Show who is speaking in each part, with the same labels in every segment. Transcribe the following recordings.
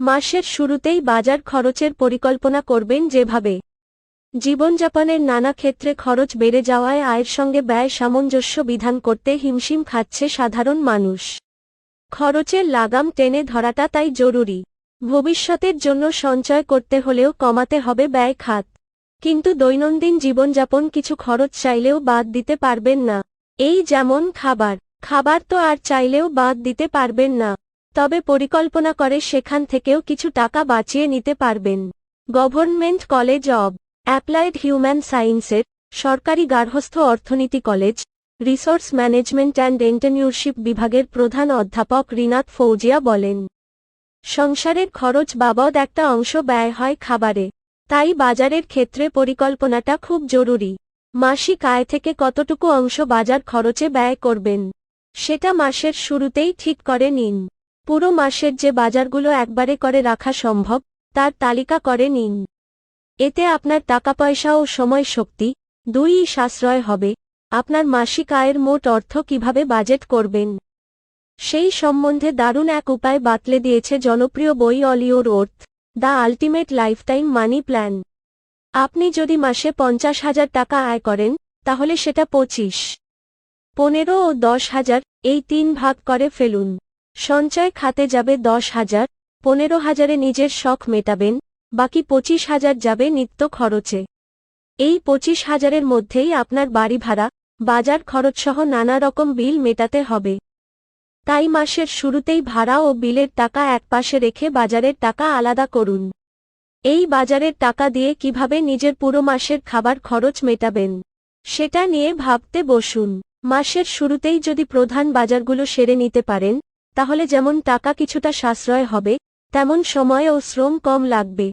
Speaker 1: মাসের শুরুতেই বাজার খরচের পরিকল্পনা করবেন যেভাবে। জীবনযাপনের নানা ক্ষেত্রে খরচ বেড়ে যাওয়ায় আয়ের সঙ্গে ব্যয় সামঞ্জস্য বিধান করতে হিমশিম খাচ্ছে সাধারণ মানুষ। খরচের লাগাম টেনে ধরাটা তাই জরুরি। ভবিষ্যতের জন্য সঞ্চয় করতে হলেও কমাতে হবে ব্যয় খাত। কিন্তু দৈনন্দিন জীবনযাপন কিছু খরচ চাইলেও বাদ দিতে পারবেন না। এই যেমন খাবার খাবার তো আর চাইলেও বাদ দিতে পারবেন না। তবে পরিকল্পনা করে সেখান থেকেও কিছু টাকা বাঁচিয়ে নিতে পারবেন। Government college of applied human সায়েন্সের সরকারি গার্হস্থ্য অর্থনীতি college, resource management and entrepreneurship বিভাগের প্রধান অধ্যাপক রিনাত ফৌজিয়া বলেন, সংসারের খরচ বাবদ একটা অংশ ব্যয় হয় খাবারে, তাই বাজারের ক্ষেত্রে পরিকল্পনাটা খুব জরুরি। মাসিক আয় থেকে কতটুকু অংশ বাজার খরচে ব্যয় করবেন, সেটা মাসের শুরুতেই ঠিক করে নিন। পুরো মাসের যে বাজারগুলো একবারে করে রাখা সম্ভব, তার তালিকা করে নিন। এতে আপনার টাকা পয়সা ও সময় শক্তি দুইই সাশ্রয় হবে। আপনার মাসিক আয়ের মোট অর্থ কীভাবে বাজেট করবেন? সেই সম্বন্ধে দারুণ এক উপায় বাতলে দিয়েছে জনপ্রিয় বই all your worth, the ultimate lifetime money plan. আপনি যদি মাসে পঞ্চাশ হাজার টাকা আয় করেন, তাহলে সেটা পঁচিশ, পনেরো ও দশ হাজার, এই তিন ভাগ করে ফেলুন। সঞ্চয় খাতে যাবে দশ হাজার, পনেরো হাজারে নিজের শখ মেটাবেন, বাকি পঁচিশ হাজার যাবে নিত্য খরচে। এই পঁচিশ হাজারের মধ্যেই আপনার বাড়ি ভাড়া, বাজার খরচসহ নানা রকম বিল মেটাতে হবে। তাই মাসের শুরুতেই ভাড়া ও বিলের টাকা একপাশে রেখে বাজারের টাকা আলাদা করুন। এই বাজারের টাকা দিয়ে কীভাবে নিজের পুরো মাসের খাবার খরচ মেটাবেন, সেটা নিয়ে ভাবতে বসুন। মাসের শুরুতেই যদি প্রধান বাজারগুলো সেরে নিতে পারেন তাহলে যেমন টাকা কিছুটা সাশ্রয় হবে, তেমন সময় ও শ্রম কম লাগবে।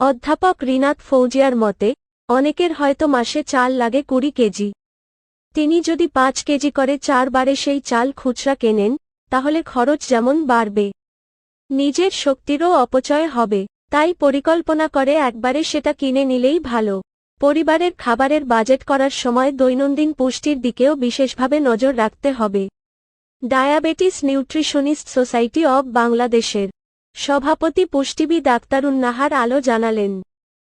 Speaker 1: অধ্যাপক রিনাত ফৌজিয়ার মতে, অনেকের হয়তো মাসে চাল লাগে কুড়ি কেজি। তিনি যদি পাঁচ কেজি করে চারবারে সেই চাল খুচরা কেনেন, তাহলে খরচ যেমন বাড়বে। নিজের শক্তিরও অপচয় হবে, তাই পরিকল্পনা করে একবারে সেটা কিনে নিলেই ভালো। পরিবারের খাবারের বাজেট করার সময় দৈনন্দিন পুষ্টির দিকেও বিশেষভাবে নজর রাখতে হবে। ডায়াবেটিস নিউট্রিশনিস্ট সোসাইটি অব বাংলাদেশের সভাপতি পুষ্টিবিদ আক্তারুন্নাহার আলো জানালেন,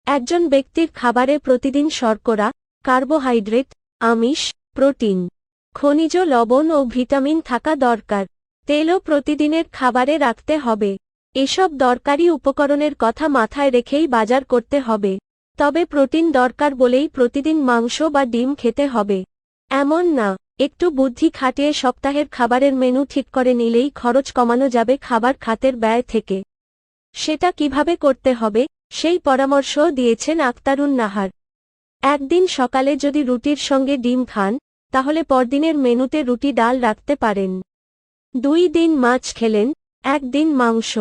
Speaker 1: একজন ব্যক্তির খাবারে প্রতিদিন শর্করা, কার্বোহাইড্রেট, আমিষ, প্রোটিন, খনিজ, লবণ ও ভিটামিন থাকা দরকার। তেলও প্রতিদিনের খাবারে রাখতে হবে। এসব দরকারি উপকরণের কথা মাথায় রেখেই বাজার করতে হবে। তবে প্রোটিন দরকার বলেই প্রতিদিন মাংস বা ডিম খেতে হবে। এমন না। একটু বুদ্ধি খাটিয়ে সপ্তাহের খাবারের মেনু ঠিক করে নিলেই খরচ কমানো যাবে খাবার খাতের ব্যয় থেকে। সেটা কীভাবে করতে হবে, সেই পরামর্শও দিয়েছেন আক্তারুন নাহার। একদিন সকালে যদি রুটির সঙ্গে ডিম খান, তাহলে পরদিনের মেনুতে রুটি ডাল রাখতে পারেন। দুই দিন মাছ খেলেন, একদিন মাংস।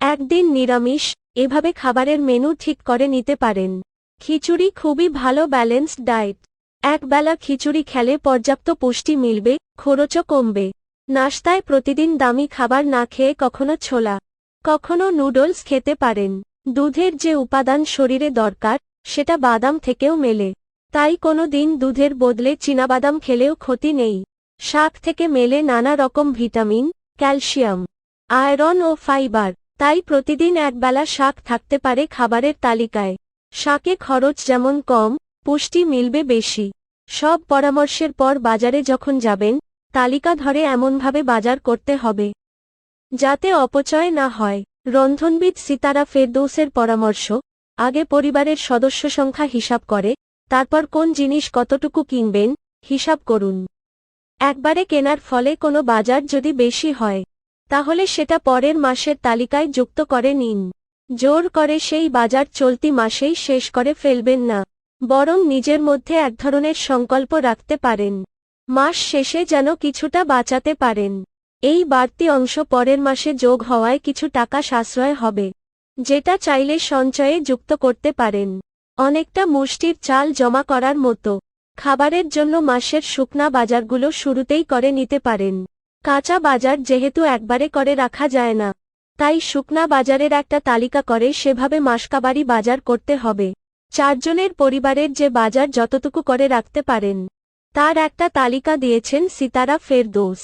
Speaker 1: একদিন নিরামিষ, এভাবে খাবারের মেনু ঠিক করে নিতে পারেন। খিচুড়ি খুবই ভালো ব্যালেন্সড ডায়েট। একবেলা খিচুড়ি খেলে পর্যাপ্ত পুষ্টি মিলবে, খরচও কমবে। নাস্তায় প্রতিদিন দামি খাবার না খেয়ে কখনো ছোলা, কখনো নুডলস খেতে পারেন। দুধের যে উপাদান শরীরে দরকার, সেটা বাদাম থেকেও মেলে। তাই কোনো দিন দুধের বদলে চীনাবাদাম খেলেও ক্ষতি নেই। শাক থেকে মেলে নানা রকম ভিটামিন, ক্যালসিয়াম, আয়রন ও ফাইবার। তাই প্রতিদিন একবেলা শাক থাকতে পারে খাবারের তালিকায়। শাকে খরচ যেমন কম, পুষ্টি মিলবে বেশি। সব পরামর্শের পর বাজারে যখন যাবেন, তালিকা ধরে এমনভাবে বাজার করতে হবে। যাতে অপচয় না হয়। রন্ধনবিদ সিতারা ফেরদৌসের পরামর্শ, আগে পরিবারের সদস্য সংখ্যা হিসাব করে, তারপর কোন জিনিস কতটুকু কিনবেন, হিসাব করুন। একবারে কেনার ফলে কোনো বাজার যদি বেশি হয়, তাহলে সেটা পরের মাসের তালিকায় যুক্ত করে নিন। জোর করে সেই বাজার চলতি মাসেই শেষ করে ফেলবেন না। বরং নিজের মধ্যে এক ধরনের সংকল্প রাখতে পারেন। মাস শেষে যেন কিছুটা বাঁচাতে পারেন। এই বাড়তি অংশ পরের মাসে যোগ হওয়ায় কিছু টাকা সাশ্রয় হবে, যেটা চাইলে সঞ্চয়ে যুক্ত করতে পারেন। অনেকটা মুষ্টির চাল জমা করার মতো, খাবারের জন্য মাসের শুকনা বাজারগুলো শুরুতেই করে নিতে পারেন। কাঁচা বাজার যেহেতু একবারে করে রাখা যায় না, তাই শুকনা বাজারের একটা তালিকা করে সেভাবে মাসকাবারি বাজার করতে হবে। চারজনের পরিবারের যে বাজার যতটুকু করে রাখতে পারেন, তার একটা তালিকা দিয়েছেন সিতারা ফেরদৌস।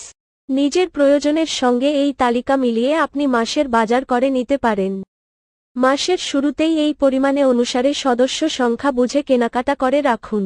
Speaker 1: নিজের প্রয়োজনের সঙ্গে এই তালিকা মিলিয়ে আপনি মাসের বাজার করে নিতে পারেন। মাসের শুরুতেই এই পরিমাণে অনুসারে সদস্য সংখ্যা বুঝে কেনাকাটা করে রাখুন।